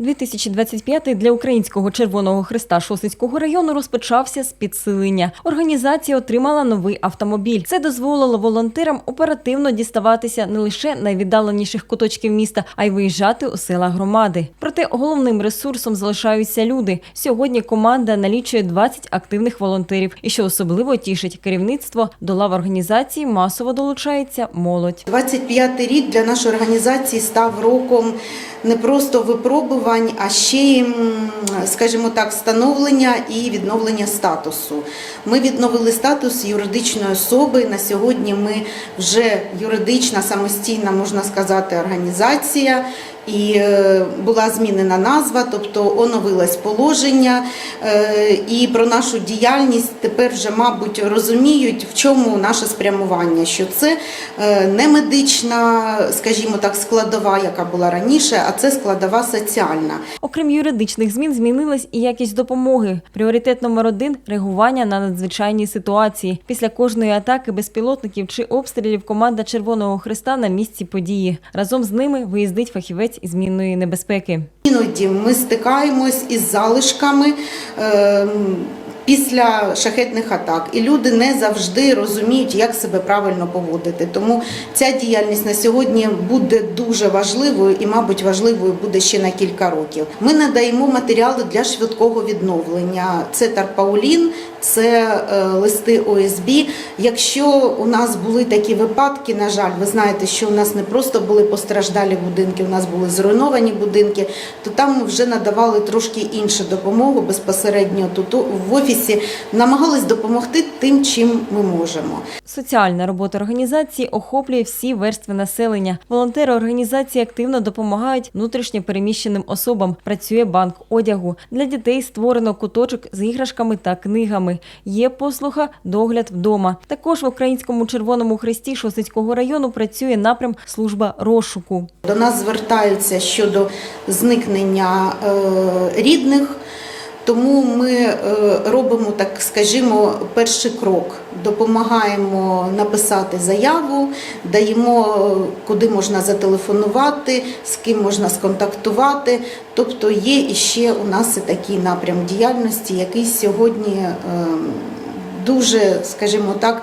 2025 для Українського Червоного Христа Шосицького району розпочався з підсилення. Організація отримала новий автомобіль. Це дозволило волонтерам оперативно діставатися не лише найвіддаленіших куточків міста, а й виїжджати у села громади. Проте головним ресурсом залишаються люди. Сьогодні команда налічує 20 активних волонтерів. І що особливо тішить керівництво, до лав організації масово долучається молодь. 25-й рік для нашої організації став роком не просто випробувань, а ще скажімо так, встановлення і відновлення статусу. Ми відновили статус юридичної особи. На сьогодні ми вже юридична, самостійна, можна сказати, організація. І е, була змінена назва, тобто оновилось положення, е, і про нашу діяльність тепер вже, мабуть, розуміють, в чому наше спрямування, що це е, не медична, скажімо так, складова, яка була раніше, а це складова соціальна. Окрім юридичних змін, змінилась і якість допомоги. Пріоритет номер один реагування на надзвичайні ситуації. Після кожної атаки безпілотників чи обстрілів команда Червоного Христа на місці події. Разом з ними виїздить фахівець із змінної небезпеки. Іноді ми стикаємось із залишками. ем, Після шахетних атак і люди не завжди розуміють, як себе правильно поводити. Тому ця діяльність на сьогодні буде дуже важливою і, мабуть, важливою буде ще на кілька років. Ми надаємо матеріали для швидкого відновлення. Це Тарпаулін, це е, листи ОСБ. Якщо у нас були такі випадки, на жаль, ви знаєте, що у нас не просто були постраждалі будинки, у нас були зруйновані будинки, то там ми вже надавали трошки іншу допомогу безпосередньо тут в офісі, намагались допомогти тим, чим ми можемо. Соціальна робота організації охоплює всі верстви населення. Волонтери організації активно допомагають внутрішньо переміщеним особам. Працює банк одягу. Для дітей створено куточок з іграшками та книгами. Є послуга догляд вдома. Також в Українському Червоному Хресті Шосицького району працює напрям служба розшуку. До нас звертаються щодо зникнення е, рідних. Тому ми е, робимо, так скажімо, перший крок. Допомагаємо написати заяву, даємо, е, куди можна зателефонувати, з ким можна сконтактувати. Тобто є іще у нас і такий напрям діяльності, який сьогодні е, дуже, скажімо так,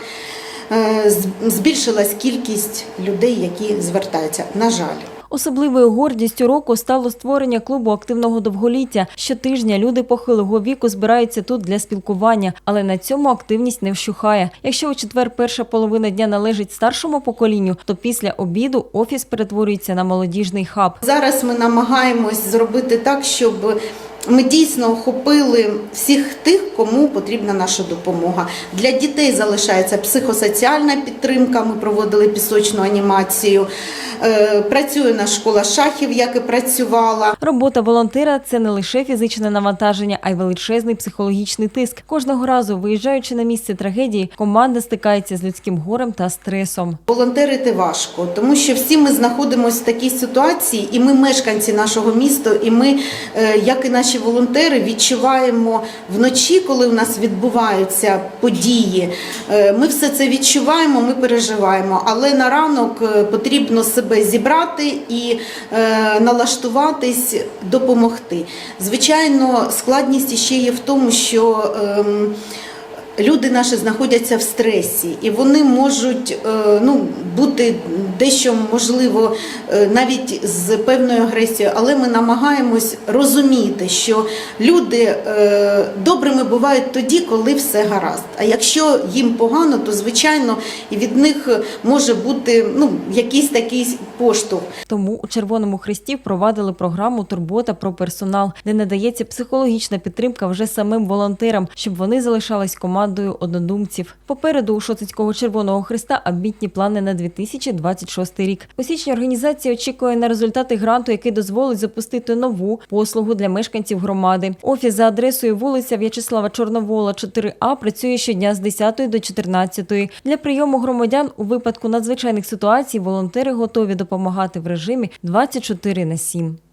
збільшилась кількість людей, які звертаються. На жаль. Особливою гордістю року стало створення клубу активного довголіття. Щотижня люди похилого віку збираються тут для спілкування, але на цьому активність не вщухає. Якщо у четвер перша половина дня належить старшому поколінню, то після обіду офіс перетворюється на молодіжний хаб. Зараз ми намагаємось зробити так, щоб ми дійсно охопили всіх тих, кому потрібна наша допомога. Для дітей залишається психосоціальна підтримка. Ми проводили пісочну анімацію. Е, Працює наша школа шахів, як і працювала. Робота волонтера це не лише фізичне навантаження, а й величезний психологічний тиск. Кожного разу, виїжджаючи на місце трагедії, команда стикається з людським горем та стресом. Волонтерити важко, тому що всі ми знаходимося в такій ситуації, і ми мешканці нашого міста, і ми, е, як і наші волонтери, відчуваємо вночі, коли у нас відбуваються події. е, Ми все це відчуваємо, ми переживаємо. Але на ранок е, потрібно себе зібрати і е, налаштуватись, допомогти. Звичайно, складність ще є в тому, що. ем, Люди наші знаходяться в стресі, і вони можуть ну, бути дещо можливо е, навіть з певною агресією, але ми намагаємось розуміти, що люди е, добрими бувають тоді, коли все гаразд. А якщо їм погано, то звичайно і від них може бути ну, якийсь такий поштовх. Тому у Червоному Хресті впровадили програму Турбота про персонал, де надається психологічна підтримка вже самим волонтерам, щоб вони залишались командою однодумців. Попереду у Шоцицького Червоного Христа амбітні плани на 2026 рік. У січні організація очікує на результати гранту, який дозволить запустити нову послугу для мешканців громади. Офіс за адресою вулиця В'ячеслава Чорновола, 4А працює щодня з 10 до 14. Для прийому громадян у випадку надзвичайних ситуацій волонтери готові допомагати в режимі 24 на 7.